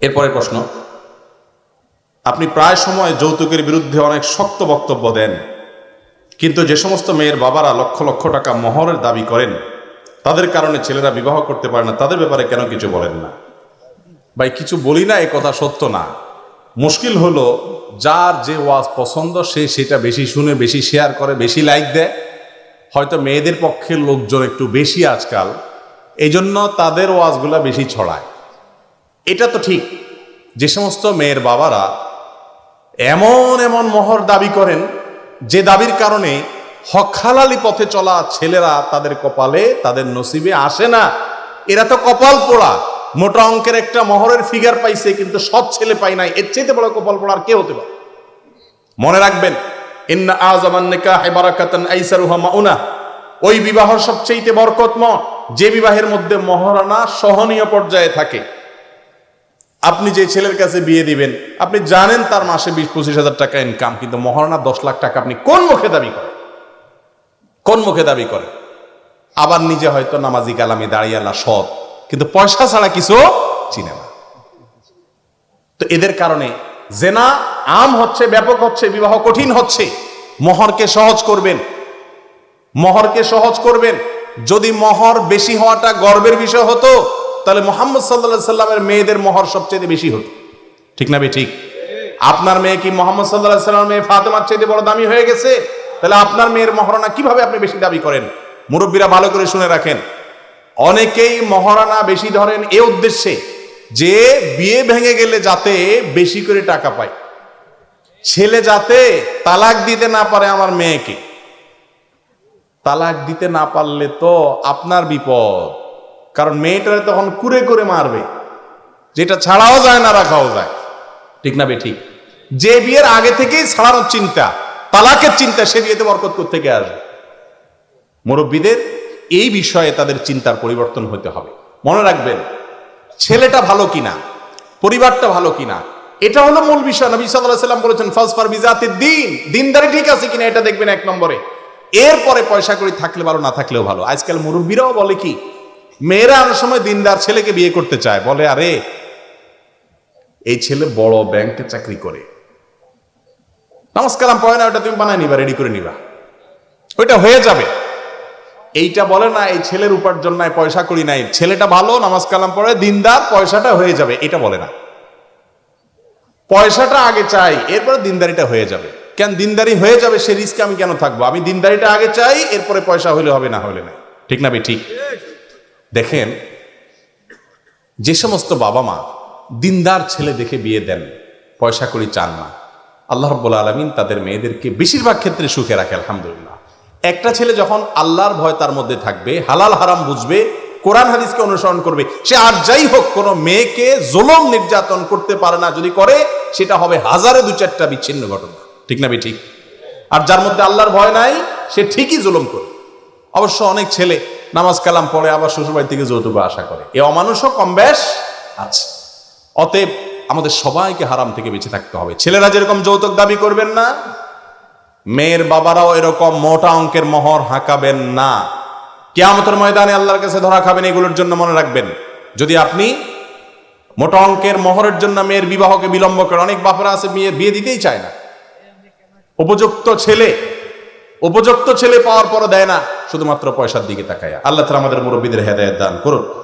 এরপরের প্রশ্ন। আপনি প্রায় সময় যৌতুকের বিরুদ্ধে অনেক শক্ত বক্তব্য দেন, কিন্তু যে সমস্ত মেয়ের বাবারা লক্ষ লক্ষ টাকা মহরের দাবি করেন, তাদের কারণে ছেলেরা বিবাহ করতে পারে না, তাদের ব্যাপারে কেন কিছু বলেন না? ভাই, কিছু বলি না, এ কথা সত্য না। মুশকিল হলো, যার যে ওয়াজ পছন্দ, সে সেটা বেশি শুনে, বেশি শেয়ার করে, বেশি লাইক দেয়। হয়তো মেয়েদের পক্ষে লোকজন একটু বেশি আজকাল এই জন্য তাদের ওয়াজগুলা বেশি ছড়ায়। এটা তো ঠিক। যে সমস্ত মেয়ের বাবারা এমন এমন মোহর দাবি করেন, যে দাবির কারণে হকালালি পথে চলা ছেলেরা তাদের কপালে, তাদের নসিবে আসে না। এরা তো কপাল পোড়া। মোটা অঙ্কের একটা মহরের ফিগার পাইছে, কিন্তু সব ছেলে পাই নাই। এর চাইতে বড় কপাল পোড়ার কে হতে পারে? মনে রাখবেন, ইন্না মাউনা। ওই বিবাহ সবচেয়ে বরকতময়। যে বিবাহের মধ্যে মহারানা সহনীয় পর্যায়ে থাকে। আপনি যে ছেলের কাছে বিয়ে দিবেন, আপনি জানেন তার মাসে বিশ, পঁচিশ হাজার টাকা ইনকাম কিন্তু মহারণা দশ লাখ টাকা আপনি কোন মুখে দাবি করেন? কোন মুখে দাবি করেন? আবার নিজে হয়তো নামাজি দাঁড়িয়ে আল্লাহ সৎ, কিন্তু পয়সা ছাড়া কিছু চিনে না। তো এদের কারণে জেনা আম হচ্ছে, ব্যাপক হচ্ছে, বিবাহ কঠিন হচ্ছে। মহরকে সহজ করবেন। মহরকে সহজ করবেন। যদি মহর বেশি হওয়াটা গর্বের বিষয় হতো তাহলে মোহাম্মদ সাল্লা সাল্লামের মেয়েদের মহর সবচেয়ে বেশি হতো। ঠিক না ঠিক আপনার মেয়ে কি মোহাম্মদ সাল্লাহ সাল্লামের মেয়ে ফাতেমার চাইতে বড় দামি হয়ে গেছে? তাহলে আপনার মেয়ের মহারণা কীভাবে আপনি বেশি দাবি করেন? মুরব্বীরা ভালো করে শুনে রাখেন। অনেকেই মহারানা বেশি ধরেন এ উদ্দেশ্যে যে বিয়ে ভেঙে গেলে যাতে বেশি করে টাকা পায়। ছেলে যাতে তালাক দিতে না পারে আমার মেয়েকে। তালাক দিতে না পারলে তো আপনার বিপদ। কারণ মেয়েটারে তখন কুরে করে মারবে। যেটা ছাড়াও যায় না, রাখাও যায়। ঠিক না ঠিক? যে বিয়ের আগে থেকেই ছাড়ানোর চিন্তা, তালাকের চিন্তা, সে বিয়েতে বরকত থেকে আসবে? মুরব্বীদের এই বিষয়ে তাদের চিন্তার পরিবর্তন হতে হবে। মনে রাখবেন, ছেলেটা ভালো কিনা, পরিবারটা ভালো কিনা, এটা হলো মূল বিষয়। নবী সাল্লাহ সাল্লাম বলেছেন ফাসফার বিজাতে দিন। দিনদারি ঠিক আছে কিনা এটা দেখবেন এক নম্বরে। এরপরে পয়সা করি থাকলে ভালো, না থাকলেও ভালো। আজকাল মুরব্বীরাও বলে কি মেয়েরা অনেক সময় দিনদার ছেলেকে বিয়ে করতে চায়। বলে, আরে, এই ছেলে বড় ব্যাংকে চাকরি করে। কালাম পড়ে না, ওটা তুমি বানায় নিবা রেডি করে নিবা। ওইটা হয়ে যাবে। এইটা বলে না, এই ছেলের উপার্জন নাই পয়সা করি নাই। ছেলেটা ভালো, নামাজ কালাম পড়ে, দিনদার, পয়সাটা হয়ে যাবে। এটা বলে না। পয়সাটা আগে চাই, এরপরে দিনদারিটা হয়ে যাবে। কেন দিনদারি হয়ে যাবে, সে রিস্কে আমি কেন থাকব? আমি দিনদারিটা আগে চাই, এরপরে পয়সা হলে হবে না হলে না ঠিক না বে, ঠিক? দেখেন, যে সমস্ত বাবা মা দিনদার ছেলে দেখে বিয়ে দেন, পয়সা করি চান না। আল্লাহ রব্বুল আলমিন তাদের মেয়েদেরকে বেশিরভাগ ক্ষেত্রে সুখে রাখে, আলহামদুলিল্লাহ। একটা ছেলে যখন আল্লাহর ভয় তার মধ্যে থাকবে, হালাল হারাম বুঝবে, কোরআন হাদিসকে অনুসরণ করবে, সে আর যাই হোক কোনো মেয়েকে জোলম নির্যাতন করতে পারে না, যদি করে, সেটা হবে হাজারে দু চারটা বিচ্ছিন্ন ঘটনা। ঠিক না ঠিক আর যার মধ্যে আল্লাহর ভয় নাই, সে ঠিকই জুলুম করে। অবশ্য অনেক ছেলে নামাজ কালাম পড়ে আবার শ্বশুরবাড়ি থেকে যৌতুক আশা করে। এ অমানুষও কম বেশ আছে। অতএব আমাদের সবাইকে হারাম থেকে বেঁচে থাকতে হবে। ছেলেরা যেরকম যৌতুক দাবি করবেন না, মেয়ের বাবারাও এরকম মোটা অঙ্কের মোহর হাঁকাবেন না। কেয়ামতের ময়দানে আল্লাহর কাছে ধরা খাবেন, এগুলোর জন্য মনে রাখবেন। যদি আপনি মোটা অঙ্কের মোহরের জন্য মেয়ের বিবাহকে বিলম্ব করেন অনেক বাপরা আছে মেয়ের বিয়ে দিতেই চায় না। উপযুক্ত ছেলে উপযুক্ত ছেলে পাওয়ার পর দেয় না, শুধুমাত্র পয়সার দিকে তাকায়। আল্লাহ তালা আমাদের মুরব্বীদের হেদায়ত দান করুন।